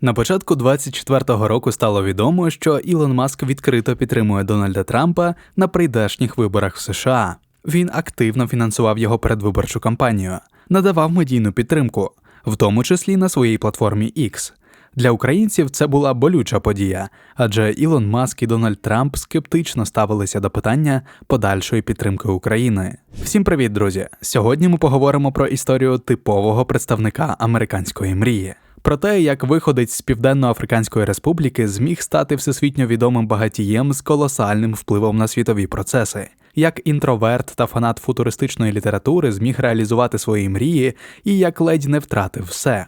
На початку 24-го року стало відомо, що Ілон Маск відкрито підтримує Дональда Трампа на прийдешніх виборах в США. Він активно фінансував його передвиборчу кампанію, надавав медійну підтримку, в тому числі на своїй платформі X. Для українців це була болюча подія, адже Ілон Маск і Дональд Трамп скептично ставилися до питання подальшої підтримки України. Всім привіт, друзі! Сьогодні ми поговоримо про історію типового представника американської мрії. Про те, як виходець з Південно-Африканської Республіки зміг стати всесвітньо відомим багатієм з колосальним впливом на світові процеси, як інтроверт та фанат футуристичної літератури зміг реалізувати свої мрії і як ледь не втратив все.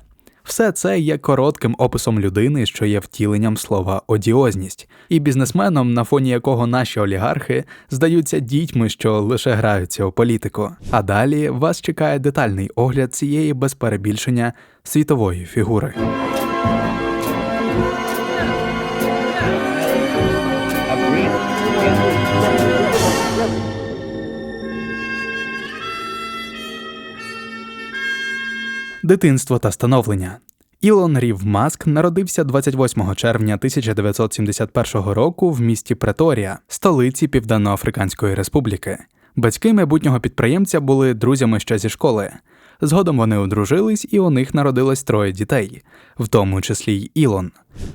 Все це є коротким описом людини, що є втіленням слова одіозність, і бізнесменом, на фоні якого наші олігархи здаються дітьми, що лише граються у політику. А далі вас чекає детальний огляд цієї без перебільшення світової фігури. Дитинство та становлення. Ілон Рів Маск народився 28 червня 1971 року в місті Преторія, столиці Південно-Африканської Республіки. Батьки майбутнього підприємця були друзями ще зі школи. Згодом вони одружились, і у них народилось троє дітей, в тому числі й Ілон.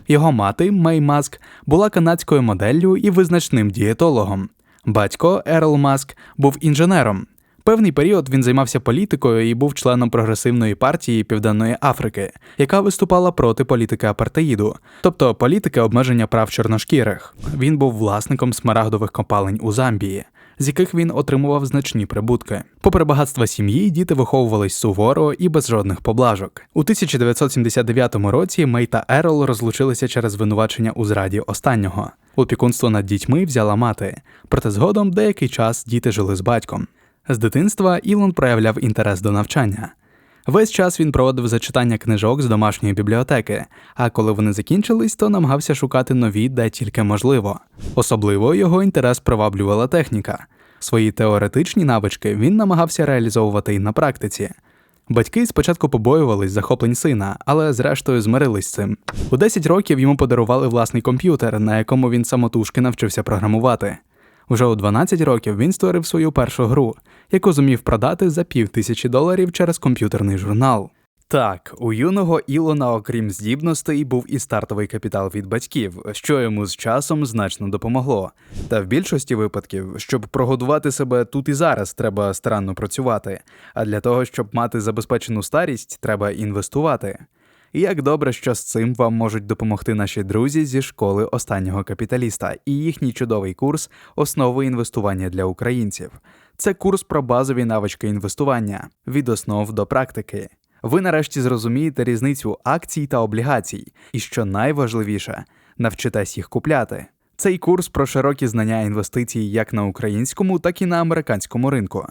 Його мати Мей Маск була канадською моделлю і визначним дієтологом. Батько Ерл Маск був інженером. Певний період він займався політикою і був членом прогресивної партії Південної Африки, яка виступала проти політики апартеїду, тобто політики обмеження прав чорношкірих. Він був власником смарагдових копалень у Замбії. З яких він отримував значні прибутки. Попри багатство сім'ї, діти виховувались суворо і без жодних поблажок. У 1979 році Мей та Ерол розлучилися через звинувачення у зраді останнього. Опікунство над дітьми взяла мати, проте згодом деякий час діти жили з батьком. З дитинства Ілон проявляв інтерес до навчання. Весь час він проводив зачитання книжок з домашньої бібліотеки, а коли вони закінчились, то намагався шукати нові, де тільки можливо. Особливо його інтерес приваблювала техніка. Свої теоретичні навички він намагався реалізовувати і на практиці. Батьки спочатку побоювались захоплень сина, але зрештою змирились з цим. У 10 років йому подарували власний комп'ютер, на якому він самотужки навчився програмувати. Уже у 12 років він створив свою першу гру, яку зумів продати за пів тисячі доларів через комп'ютерний журнал. Так, у юного Ілона, окрім здібностей, був і стартовий капітал від батьків, що йому з часом значно допомогло. Та в більшості випадків, щоб прогодувати себе тут і зараз, треба старанно працювати. А для того, щоб мати забезпечену старість, треба інвестувати. Як добре, що з цим вам можуть допомогти наші друзі зі школи останнього капіталіста і їхній чудовий курс основи інвестування для українців. Це курс про базові навички інвестування від основ до практики. Ви нарешті зрозумієте різницю акцій та облігацій, і що найважливіше, навчитесь їх купляти. Цей курс про широкі знання інвестицій як на українському, так і на американському ринку.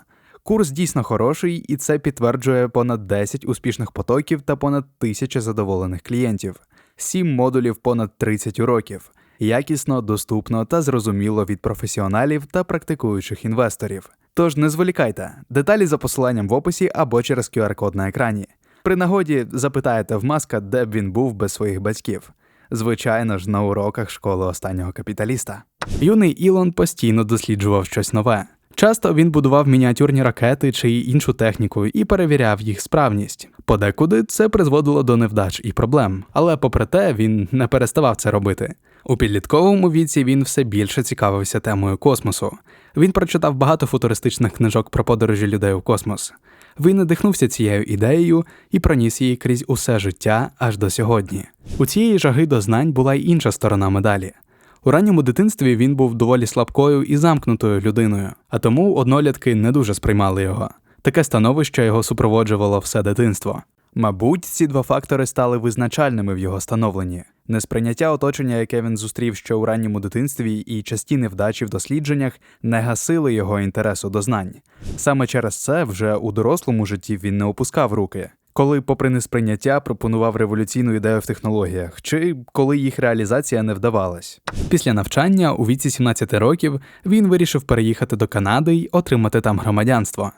Курс дійсно хороший, і це підтверджує понад 10 успішних потоків та понад тисяча задоволених клієнтів, 7 модулів понад 30 уроків, якісно, доступно та зрозуміло від професіоналів та практикуючих інвесторів. Тож не зволікайте, деталі за посиланням в описі або через QR-код на екрані. При нагоді запитаєте в маска, де б він був без своїх батьків. Звичайно ж, на уроках школи останнього капіталіста. Юний Ілон постійно досліджував щось нове. Часто він будував мініатюрні ракети чи іншу техніку і перевіряв їх справність. Подекуди це призводило до невдач і проблем, але попри те, він не переставав це робити. У підлітковому віці він все більше цікавився темою космосу. Він прочитав багато футуристичних книжок про подорожі людей у космос. Він надихнувся цією ідеєю і проніс її крізь усе життя аж до сьогодні. У цієї жаги до знань була й інша сторона медалі. У ранньому дитинстві він був доволі слабкою і замкнутою людиною, а тому однолітки не дуже сприймали його. Таке становище його супроводжувало все дитинство. Мабуть, ці два фактори стали визначальними в його становленні. Несприйняття оточення, яке він зустрів ще у ранньому дитинстві, і часті невдачі в дослідженнях не гасили його інтересу до знань. Саме через це вже у дорослому житті він не опускав руки коли, попри несприйняття, пропонував революційну ідею в технологіях, чи коли їх реалізація не вдавалась. Після навчання у віці 17 років він вирішив переїхати до Канади й отримати там громадянство.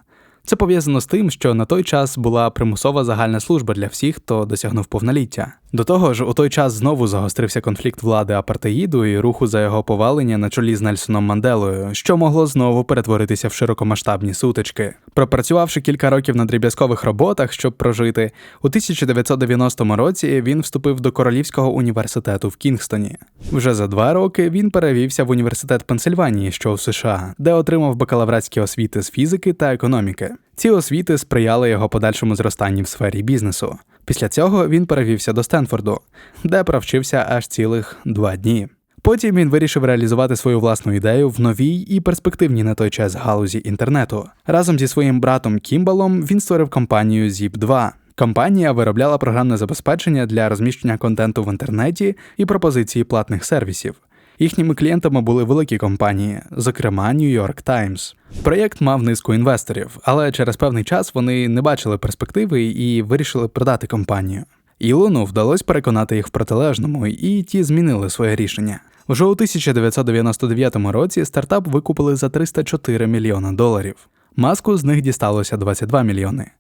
Це пов'язано з тим, що на той час була примусова загальна служба для всіх, хто досягнув повноліття. До того ж, у той час знову загострився конфлікт влади апартеїду і руху за його повалення на чолі з Нельсоном Манделою, що могло знову перетворитися в широкомасштабні сутички. Пропрацювавши кілька років на дріб'язкових роботах, щоб прожити, у 1990 році він вступив до Королівського університету в Кінгстоні. Вже за два роки він перевівся в університет Пенсильванії, що у США, де отримав бакалавратські освіти з фізики та економіки. Ці освіти сприяли його подальшому зростанні в сфері бізнесу. Після цього він перевівся до Стенфорду, де провчився аж цілих два дні. Потім він вирішив реалізувати свою власну ідею в новій і перспективній на той час галузі інтернету. Разом зі своїм братом Кімбалом він створив компанію Zip2. Компанія виробляла програмне забезпечення для розміщення контенту в інтернеті і пропозиції платних сервісів. Їхніми клієнтами були великі компанії, зокрема New York Times. Проєкт мав низку інвесторів, але через певний час вони не бачили перспективи і вирішили продати компанію. Ілону вдалося переконати їх в протилежному, і ті змінили своє рішення. Вже у 1999 році стартап викупили за 304 мільйони доларів. Маску з них дісталося 22 мільйони.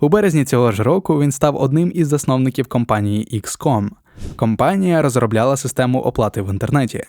У березні цього ж року він став одним із засновників компанії XCOM. Компанія розробляла систему оплати в інтернеті.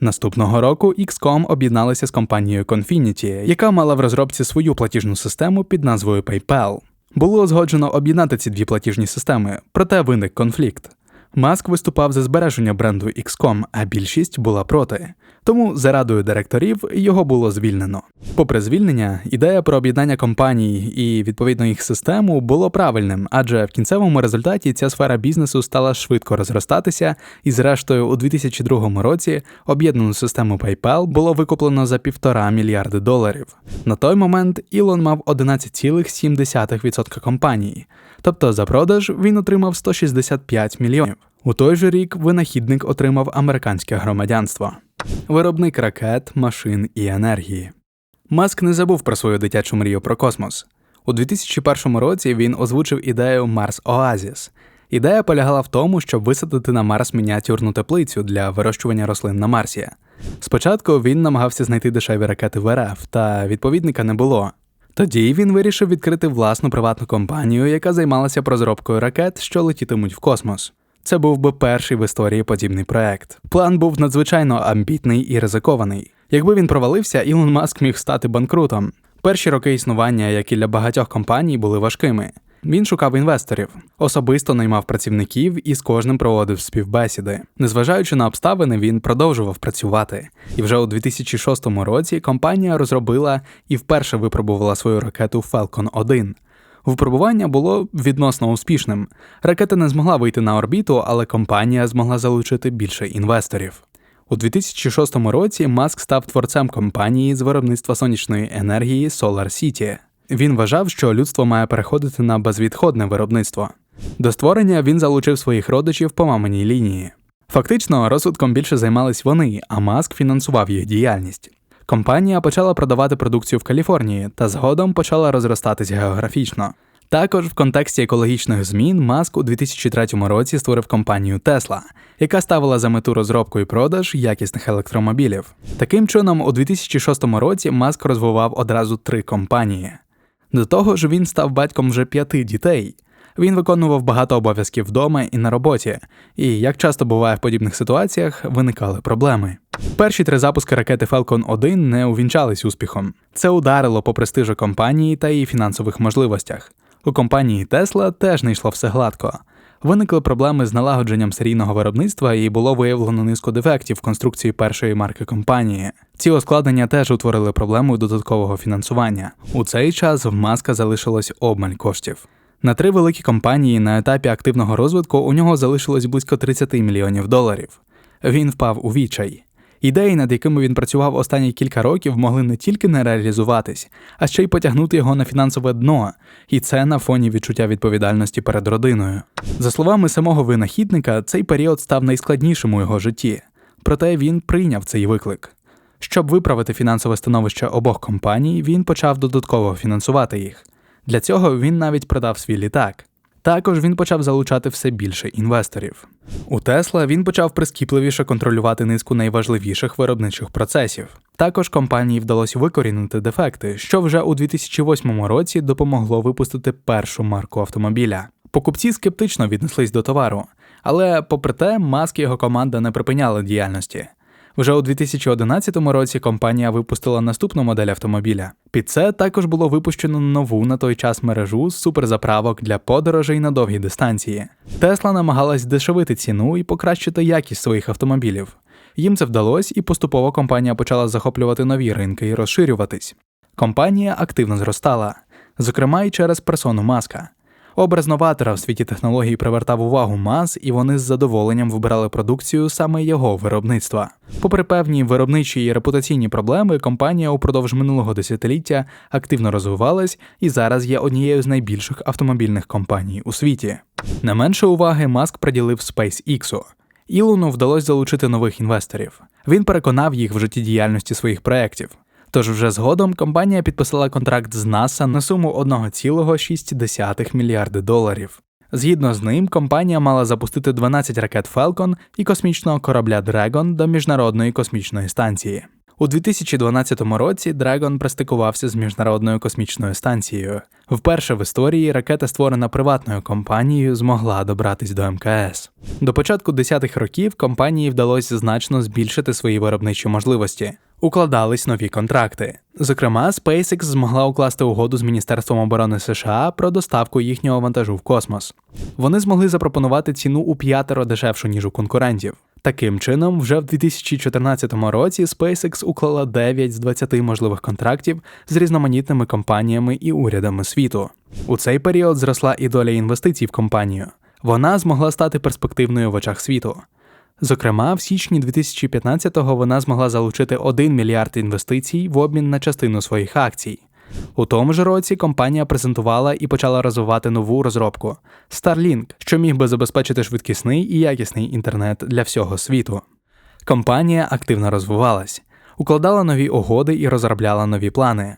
Наступного року XCOM об'єдналися з компанією Confinity, яка мала в розробці свою платіжну систему під назвою PayPal. Було узгоджено об'єднати ці дві платіжні системи, проте виник конфлікт. Маск виступав за збереження бренду XCOM, а більшість була проти. Тому за радою директорів його було звільнено. Попри звільнення, ідея про об'єднання компаній і відповідно їх систему було правильним, адже в кінцевому результаті ця сфера бізнесу стала швидко розростатися, і, зрештою, у 2002 році об'єднану систему PayPal було викуплено за півтора мільярди доларів. На той момент Ілон мав 11,7% компанії, тобто за продаж він отримав 165 мільйонів. У той же рік винахідник отримав американське громадянство, виробник ракет, машин і енергії. Маск не забув про свою дитячу мрію про космос. У 2001 році він озвучив ідею Марс Оазіс. Ідея полягала в тому, щоб висадити на Марс мініатюрну теплицю для вирощування рослин на Марсі. Спочатку він намагався знайти дешеві ракети в РФ, та відповідника не було. Тоді він вирішив відкрити власну приватну компанію, яка займалася розробкою ракет, що летітимуть в космос. Це був би перший в історії подібний проект. План був надзвичайно амбітний і ризикований. Якби він провалився, Ілон Маск міг стати банкрутом. Перші роки існування, як і для багатьох компаній, були важкими. Він шукав інвесторів, особисто наймав працівників і з кожним проводив співбесіди. Незважаючи на обставини, він продовжував працювати. І вже у 2006 році компанія розробила і вперше випробувала свою ракету Falcon 1. Випробування було відносно успішним. Ракета не змогла вийти на орбіту, але компанія змогла залучити більше інвесторів. У 2006 році Маск став творцем компанії з виробництва сонячної енергії Solar City. Він вважав, що людство має переходити на безвідходне виробництво. До створення він залучив своїх родичів по маминій лінії. Фактично, розвитком більше займались вони, а Маск фінансував їх діяльність. Компанія почала продавати продукцію в Каліфорнії та згодом почала розростатись географічно. Також в контексті екологічних змін Маск у 2003 році створив компанію Tesla, яка ставила за мету розробку і продаж якісних електромобілів. Таким чином, у 2006 році Маск розвивав одразу три компанії. До того ж, він став батьком вже п'яти дітей. Він виконував багато обов'язків вдома і на роботі, і як часто буває в подібних ситуаціях, виникали проблеми. Перші три запуски ракети Falcon 1 не увінчались успіхом. Це ударило по престижу компанії та її фінансових можливостях. У компанії Tesla теж не йшло все гладко. Виникли проблеми з налагодженням серійного виробництва і було виявлено низку дефектів в конструкції першої марки компанії. Ці ускладнення теж утворили проблему додаткового фінансування. У цей час в маска залишилось обмаль коштів. На три великі компанії на етапі активного розвитку у нього залишилось близько 30 мільйонів доларів. Він впав у відчай. Ідеї, над якими він працював останні кілька років, могли не тільки не реалізуватись, а ще й потягнути його на фінансове дно, і це на фоні відчуття відповідальності перед родиною. За словами самого винахідника, цей період став найскладнішим у його житті, проте він прийняв цей виклик. Щоб виправити фінансове становище обох компаній, він почав додатково фінансувати їх. Для цього він навіть продав свій літак. Також він почав залучати все більше інвесторів. У Тесла він почав прискіпливіше контролювати низку найважливіших виробничих процесів. Також компанії вдалося викорінити дефекти, що вже у 2008 році допомогло випустити першу марку автомобіля. Покупці скептично віднеслись до товару, але попри те, Маск і його команда не припиняли діяльності. Вже у 2011 році компанія випустила наступну модель автомобіля. Під це також було випущено нову на той час мережу з суперзаправок для подорожей на довгі дистанції. Тесла намагалась дешевити ціну і покращити якість своїх автомобілів. Їм це вдалося, і поступово компанія почала захоплювати нові ринки і розширюватись. Компанія активно зростала, зокрема і через персону маска. Образ новатора в світі технологій привертав увагу мас, і вони з задоволенням вибирали продукцію саме його виробництва. Попри певні виробничі і репутаційні проблеми, компанія упродовж минулого десятиліття активно розвивалась і зараз є однією з найбільших автомобільних компаній у світі. Не менше уваги Маск приділив SpaceX. Ілону вдалося залучити нових інвесторів. Він переконав їх в життєдіяльності своїх проєктів. Тож вже згодом компанія підписала контракт з НАСА на суму 1,6 мільярди доларів. Згідно з ним, компанія мала запустити 12 ракет Falcon і космічного корабля Dragon до міжнародної космічної станції. У 2012 році Dragon пристикувався з міжнародною космічною станцією. Вперше в історії ракета, створена приватною компанією, змогла добратись до МКС. До початку 10-х років компанії вдалося значно збільшити свої виробничі можливості. Укладались нові контракти. Зокрема, SpaceX змогла укласти угоду з Міністерством оборони США про доставку їхнього вантажу в космос. Вони змогли запропонувати ціну у п'ятеро дешевшу ніж у конкурентів. Таким чином, вже в 2014 році SpaceX уклала 9 з 20 можливих контрактів з різноманітними компаніями і урядами світу. У цей період зросла і доля інвестицій в компанію. Вона змогла стати перспективною в очах світу. Зокрема, в січні 2015-го вона змогла залучити 1 мільярд інвестицій в обмін на частину своїх акцій. У тому ж році компанія презентувала і почала розвивати нову розробку Starlink, що міг би забезпечити швидкісний і якісний інтернет для всього світу. Компанія активно розвивалась, укладала нові угоди і розробляла нові плани.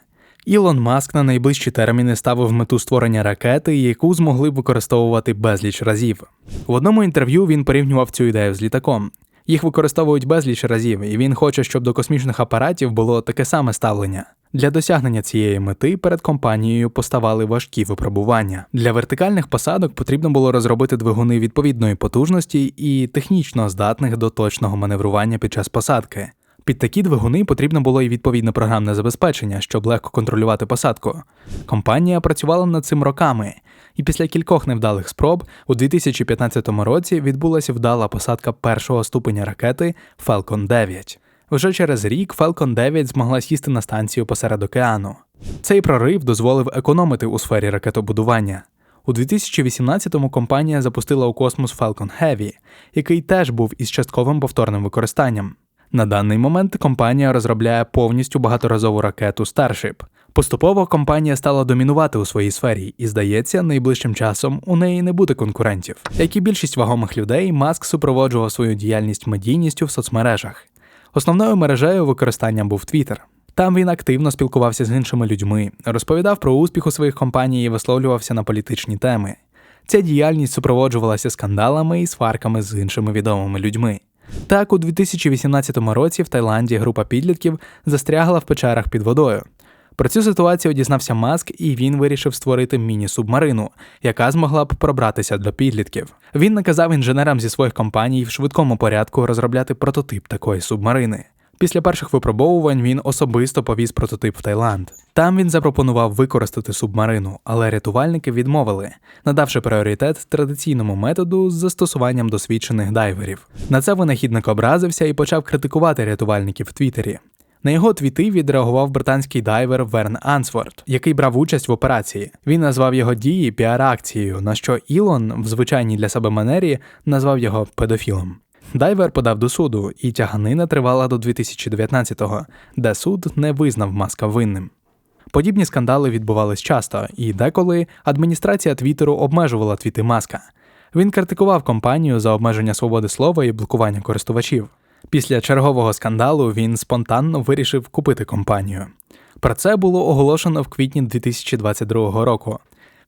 Ілон Маск на найближчі терміни ставив мету створення ракети, яку змогли б використовувати безліч разів. В одному інтерв'ю він порівнював цю ідею з літаком. Їх використовують безліч разів, і він хоче, щоб до космічних апаратів було таке саме ставлення. Для досягнення цієї мети перед компанією поставали важкі випробування. Для вертикальних посадок потрібно було розробити двигуни відповідної потужності і технічно здатних до точного маневрування під час посадки. Під такі двигуни потрібно було і відповідне програмне забезпечення, щоб легко контролювати посадку. Компанія працювала над цим роками, і після кількох невдалих спроб у 2015 році відбулася вдала посадка першого ступеня ракети Falcon 9. Вже через рік Falcon 9 змогла сісти на станцію посеред океану. Цей прорив дозволив економити у сфері ракетобудування. У 2018-му компанія запустила у космос Falcon Heavy, який теж був із частковим повторним використанням. На даний момент компанія розробляє повністю багаторазову ракету Starship. Поступово компанія стала домінувати у своїй сфері, і здається, найближчим часом у неї не буде конкурентів. Як і більшість вагомих людей, Маск супроводжував свою діяльність медійністю в соцмережах. Основною мережею використання був Twitter. Там він активно спілкувався з іншими людьми, розповідав про успіх у своїх компаній і висловлювався на політичні теми. Ця діяльність супроводжувалася скандалами і сварками з іншими відомими людьми. Так, у 2018 році в Таїланді група підлітків застрягла в печерах під водою. Про цю ситуацію дізнався Маск, і він вирішив створити міні-субмарину, яка змогла б пробратися до підлітків. Він наказав інженерам зі своїх компаній в швидкому порядку розробляти прототип такої субмарини. Після перших випробовувань він особисто повіз прототип в Таїланд. Там він запропонував використати субмарину, але рятувальники відмовили, надавши пріоритет традиційному методу з застосуванням досвідчених дайверів. На це винахідник образився і почав критикувати рятувальників в Твіттері. На його твіти відреагував британський дайвер Верн Ансворт, який брав участь в операції. Він назвав його дії піар-акцією, на що Ілон, в звичайній для себе манері, назвав його педофілом. Дайвер подав до суду, і тяганина тривала до 2019-го, де суд не визнав маска винним. Подібні скандали відбувались часто, і деколи адміністрація Твіттеру обмежувала твіти маска. Він критикував компанію за обмеження свободи слова і блокування користувачів. Після чергового скандалу він спонтанно вирішив купити компанію. Про це було оголошено в квітні 2022 року.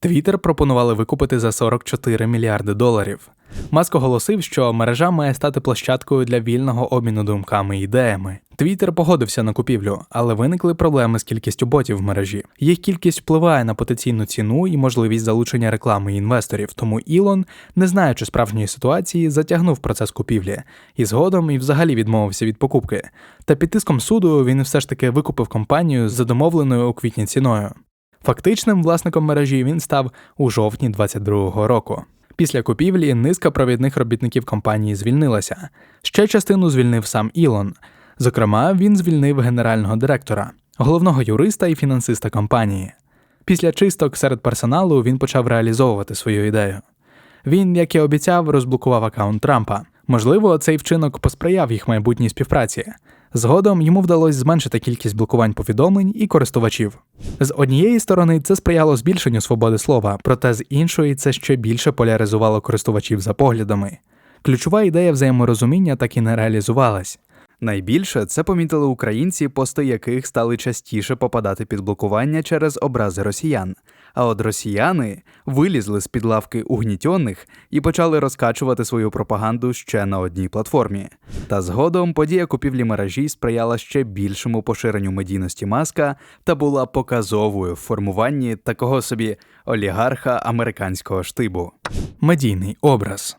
Твіттер пропонували викупити за 44 мільярди доларів. Маск оголосив, що мережа має стати площадкою для вільного обміну думками і ідеями. Твіттер погодився на купівлю, але виникли проблеми з кількістю ботів в мережі. Їх кількість впливає на потенційну ціну і можливість залучення реклами інвесторів. Тому Ілон, не знаючи справжньої ситуації, затягнув процес купівлі і згодом і взагалі відмовився від покупки. Та під тиском суду він все ж таки викупив компанію за домовленою у квітні ціною. Фактичним власником мережі він став у жовтні 2022 року. Після купівлі низка провідних робітників компанії звільнилася. Ще частину звільнив сам Ілон. Зокрема, він звільнив генерального директора, головного юриста і фінансиста компанії. Після чисток серед персоналу він почав реалізовувати свою ідею. Він, як і обіцяв, розблокував аккаунт Трампа. Можливо, цей вчинок посприяв їх майбутній співпраці. Згодом йому вдалося зменшити кількість блокувань повідомлень і користувачів. З однієї сторони, це сприяло збільшенню свободи слова, проте з іншої це ще більше поляризувало користувачів за поглядами. Ключова ідея взаєморозуміння так і не реалізувалась. Найбільше це помітили українці, пости яких стали частіше попадати під блокування через образи росіян. А от росіяни вилізли з під лавки угнітьоних і почали розкачувати свою пропаганду ще на одній платформі. Та згодом подія купівлі мережі сприяла ще більшому поширенню медійності маска та була показовою в формуванні такого собі олігарха американського штибу. Медійний образ.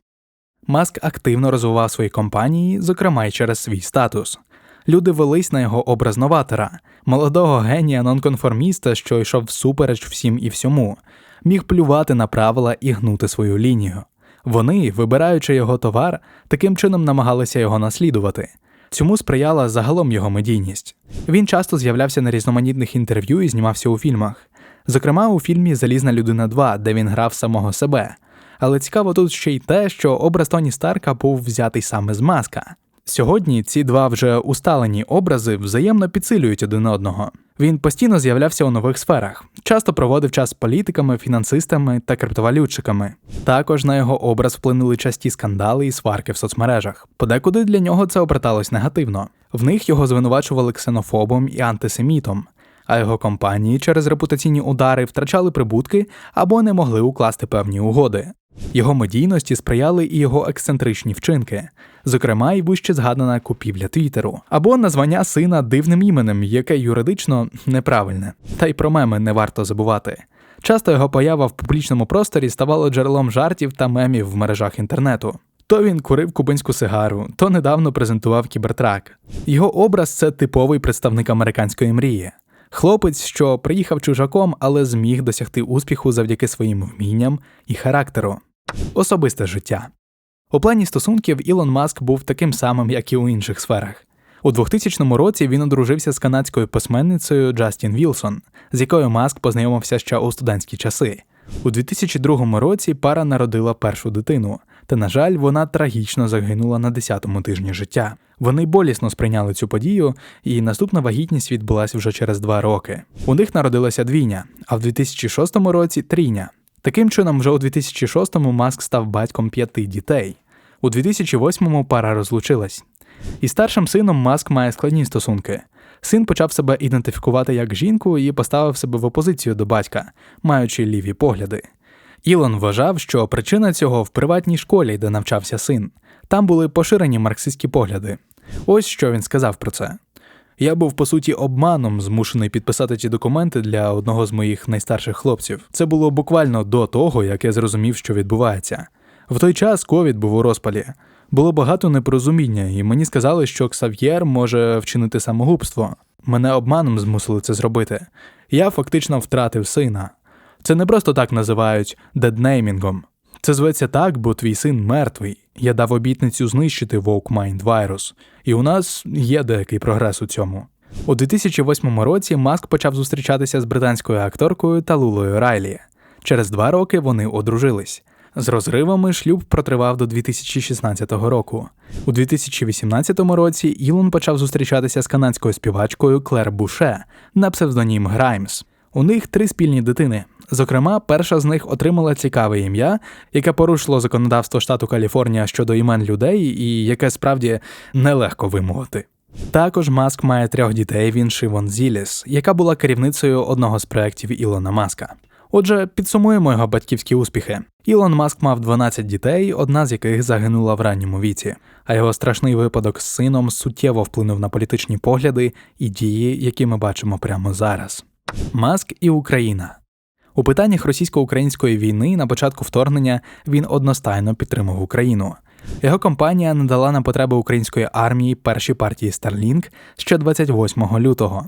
Маск активно розвивав свої компанії, зокрема й через свій статус. Люди велись на його образ новатора, молодого генія нонконформіста, що йшов всупереч всім і всьому, міг плювати на правила і гнути свою лінію. Вони, вибираючи його товар, таким чином намагалися його наслідувати. Цьому сприяла загалом його медійність. Він часто з'являвся на різноманітних інтерв'ю і знімався у фільмах. Зокрема, у фільмі Залізна людина 2», де він грав самого себе. Але цікаво тут ще й те, що образ Тоні Старка був взятий саме з маска. Сьогодні ці два вже усталені образи взаємно підсилюють один одного. Він постійно з'являвся у нових сферах, часто проводив час з політиками, фінансистами та криптовалютчиками. Також на його образ вплинули часті скандали і сварки в соцмережах. Подекуди для нього це оберталось негативно. В них його звинувачували ксенофобом і антисемітом. А його компанії через репутаційні удари втрачали прибутки або не могли укласти певні угоди. Його медійності сприяли і його ексцентричні вчинки, зокрема, й вище згадана купівля Твіттеру, або названня сина дивним іменем, яке юридично неправильне, та й про меми не варто забувати. Часто його поява в публічному просторі ставала джерелом жартів та мемів в мережах інтернету. То він курив кубинську сигару, то недавно презентував кібертрак. Його образ це типовий представник американської мрії. Хлопець, що приїхав чужаком, але зміг досягти успіху завдяки своїм вмінням і характеру. Особисте життя. У плані стосунків Ілон Маск був таким самим, як і у інших сферах. У 2000 році він одружився з канадською письменницею Джастін Вілсон, з якою Маск познайомився ще у студентські часи. У 2002 році пара народила першу дитину, та, на жаль, вона трагічно загинула на 10-му тижні життя. Вони болісно сприйняли цю подію, і наступна вагітність відбулася вже через два роки. У них народилася двійня, а в 2006 році трійня. Таким чином, вже у 2006-му Маск став батьком п'яти дітей. У 2008-му пара розлучилась. І старшим сином Маск має складні стосунки. Син почав себе ідентифікувати як жінку і поставив себе в опозицію до батька, маючи ліві погляди. Ілон вважав, що причина цього в приватній школі, де навчався син. Там були поширені марксистські погляди. Ось що він сказав про це. Я був по суті обманом змушений підписати ті документи для одного з моїх найстарших хлопців. Це було буквально до того, як я зрозумів, що відбувається. В той час ковід був у розпалі. Було багато непорозуміння, і мені сказали, що Ксав'єр може вчинити самогубство. Мене обманом змусили це зробити. Я фактично втратив сина. Це не просто так називають деднеймінгом. Це зветься так, бо твій син мертвий. Я дав обітницю знищити Вовк-Майнд Virus, і у нас є деякий прогрес у цьому. У 2008 році Маск почав зустрічатися з британською акторкою Талулою Райлі. Через два роки вони одружились. З розривами шлюб протривав до 2016 року. У 2018 році Ілон почав зустрічатися з канадською співачкою Клер Буше на псевдонім Граймс. У них три спільні дитини. Зокрема, перша з них отримала цікаве ім'я, яке порушило законодавство штату Каліфорнія щодо імен людей, і яке справді нелегко вимовити. Також Маск має трьох дітей він Шивон Зіліс, яка була керівницею одного з проєктів Ілона Маска. Отже, підсумуємо його батьківські успіхи. Ілон Маск мав 12 дітей, одна з яких загинула в ранньому віці, а його страшний випадок з сином суттєво вплинув на політичні погляди і дії, які ми бачимо прямо зараз. Маск і Україна. У питаннях російсько-української війни на початку вторгнення він одностайно підтримав Україну. Його компанія надала на потреби української армії перші партії Starlink ще 28 лютого.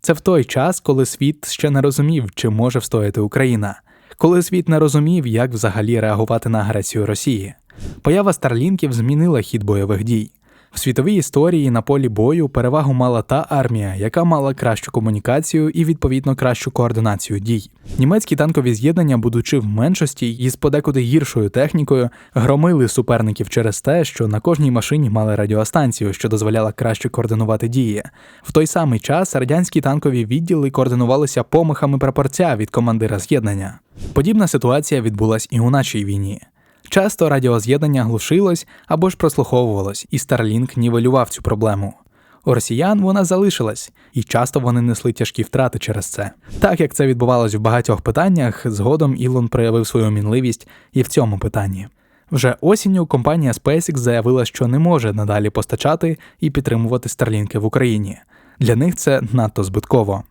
Це в той час, коли світ ще не розумів, чи може встояти Україна, коли світ не розумів, як взагалі реагувати на агресію Росії. Поява старлінків змінила хід бойових дій. В світовій історії на полі бою перевагу мала та армія, яка мала кращу комунікацію і відповідно кращу координацію дій. Німецькі танкові з'єднання, будучи в меншості і з подекуди гіршою технікою, громили суперників через те, що на кожній машині мали радіостанцію, що дозволяла краще координувати дії. В той самий час радянські танкові відділи координувалися помахами прапорця від командира з'єднання. Подібна ситуація відбулась і у нашій війні. Часто радіоз'єднання глушилось або ж прослуховувалось, і Starlink нівелював цю проблему. У росіян вона залишилась, і часто вони несли тяжкі втрати через це. Так як це відбувалось в багатьох питаннях, згодом Ілон проявив свою мінливість і в цьому питанні. Вже осінню компанія SpaceX заявила, що не може надалі постачати і підтримувати Старлінки в Україні. Для них це надто збитково.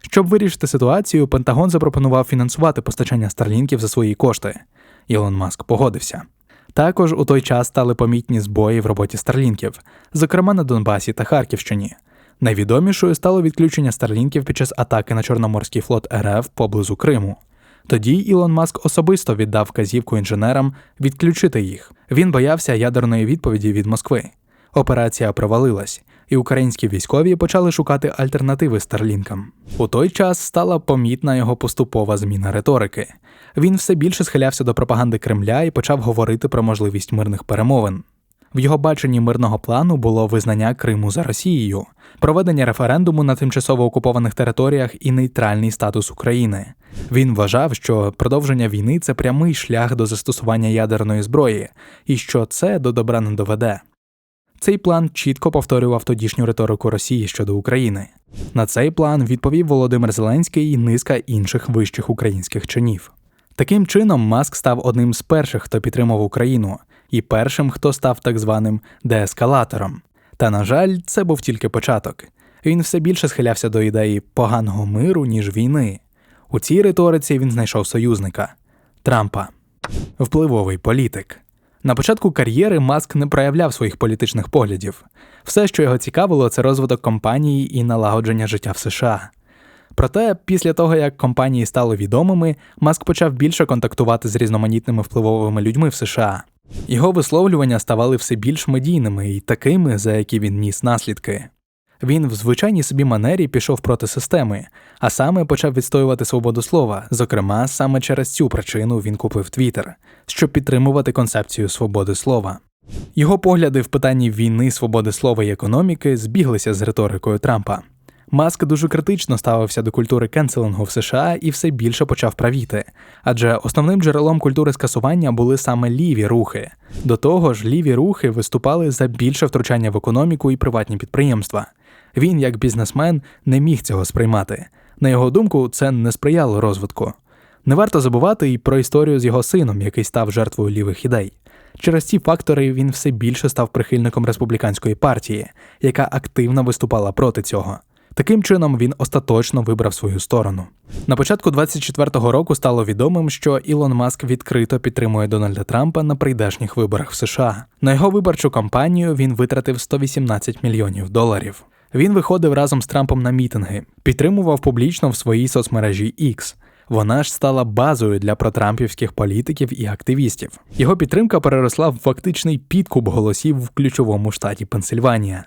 Щоб вирішити ситуацію, Пентагон запропонував фінансувати постачання старлінків за свої кошти. Ілон Маск погодився. Також у той час стали помітні збої в роботі старлінків, зокрема на Донбасі та Харківщині. Найвідомішою стало відключення старлінків під час атаки на Чорноморський флот РФ поблизу Криму. Тоді Ілон Маск особисто віддав вказівку інженерам відключити їх. Він боявся ядерної відповіді від Москви. Операція провалилась, і українські військові почали шукати альтернативи старлінкам. У той час стала помітна його поступова зміна риторики. Він все більше схилявся до пропаганди Кремля і почав говорити про можливість мирних перемовин. В його баченні мирного плану було визнання Криму за Росією, проведення референдуму на тимчасово окупованих територіях і нейтральний статус України. Він вважав, що продовження війни це прямий шлях до застосування ядерної зброї, і що це до добра не доведе. Цей план чітко повторював тодішню риторику Росії щодо України. На цей план відповів Володимир Зеленський і низка інших вищих українських чинів. Таким чином, Маск став одним з перших, хто підтримав Україну, і першим, хто став так званим деескалатором. Та, на жаль, це був тільки початок. Він все більше схилявся до ідеї поганого миру, ніж війни. У цій риториці він знайшов союзника Трампа, впливовий політик. На початку кар'єри Маск не проявляв своїх політичних поглядів. Все, що його цікавило, це розвиток компанії і налагодження життя в США. Проте, після того, як компанії стали відомими, Маск почав більше контактувати з різноманітними впливовими людьми в США. Його висловлювання ставали все більш медійними і такими, за які він ніс наслідки. Він в звичайній собі манері пішов проти системи, а саме почав відстоювати свободу слова. Зокрема, саме через цю причину він купив Твіттер, щоб підтримувати концепцію свободи слова. Його погляди в питанні війни, свободи слова і економіки збіглися з риторикою Трампа. Маск дуже критично ставився до культури кенселингу в США і все більше почав правіти, адже основним джерелом культури скасування були саме ліві рухи. До того ж, ліві рухи виступали за більше втручання в економіку і приватні підприємства. Він, як бізнесмен, не міг цього сприймати. На його думку, це не сприяло розвитку. Не варто забувати і про історію з його сином, який став жертвою лівих ідей. Через ці фактори він все більше став прихильником республіканської партії, яка активно виступала проти цього. Таким чином він остаточно вибрав свою сторону. На початку 24-го року стало відомим, що Ілон Маск відкрито підтримує Дональда Трампа на прийдешніх виборах в США. На його виборчу кампанію він витратив 118 мільйонів доларів. Він виходив разом з Трампом на мітинги, підтримував публічно в своїй соцмережі X. Вона ж стала базою для протрампівських політиків і активістів. Його підтримка переросла в фактичний підкуп голосів в ключовому штаті Пенсильванія.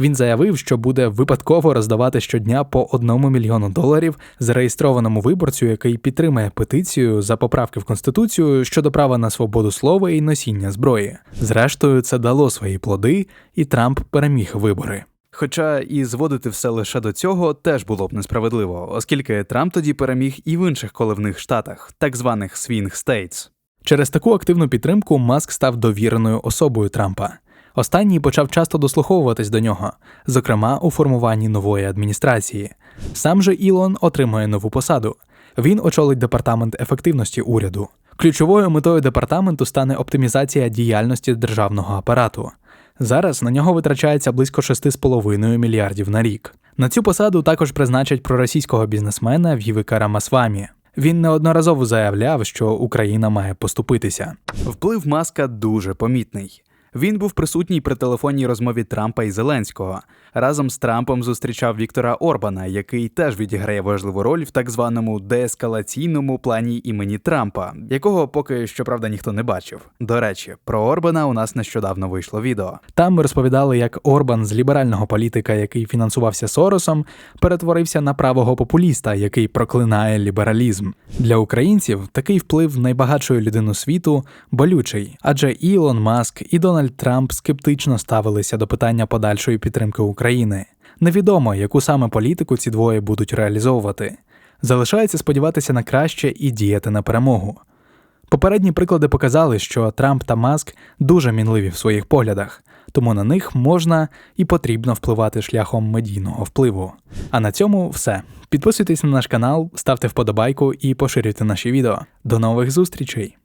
Він заявив, що буде випадково роздавати щодня по одному мільйону доларів зареєстрованому виборцю, який підтримає петицію за поправки в конституцію щодо права на свободу слова і носіння зброї. Зрештою, це дало свої плоди, і Трамп переміг вибори. Хоча і зводити все лише до цього теж було б несправедливо, оскільки Трамп тоді переміг і в інших коливних штатах, так званих Swing States. Через таку активну підтримку Маск став довіреною особою Трампа. Останній почав часто дослуховуватись до нього, зокрема у формуванні нової адміністрації. Сам же Ілон отримує нову посаду. Він очолить департамент ефективності уряду. Ключовою метою департаменту стане оптимізація діяльності державного апарату. Зараз на нього витрачається близько 6,5 мільярдів на рік. На цю посаду також призначать проросійського бізнесмена Вівика Рамасвамі. Він неодноразово заявляв, що Україна має поступитися. Вплив маска дуже помітний. Він був присутній при телефонній розмові Трампа і Зеленського. Разом з Трампом зустрічав Віктора Орбана, який теж відіграє важливу роль в так званому деескалаційному плані імені Трампа, якого поки щоправда ніхто не бачив. До речі, про Орбана у нас нещодавно вийшло відео. Там ми розповідали, як Орбан з ліберального політика, який фінансувався Соросом, перетворився на правого популіста, який проклинає лібералізм. Для українців такий вплив найбагатшої людини світу болючий, адже Ілон Маск і Дональд Трамп скептично ставилися до питання подальшої підтримки України. Невідомо, яку саме політику ці двоє будуть реалізовувати. Залишається сподіватися на краще і діяти на перемогу. Попередні приклади показали, що Трамп та Маск дуже мінливі в своїх поглядах, тому на них можна і потрібно впливати шляхом медійного впливу. А на цьому все. Підписуйтесь на наш канал, ставте вподобайку і поширюйте наші відео. До нових зустрічей!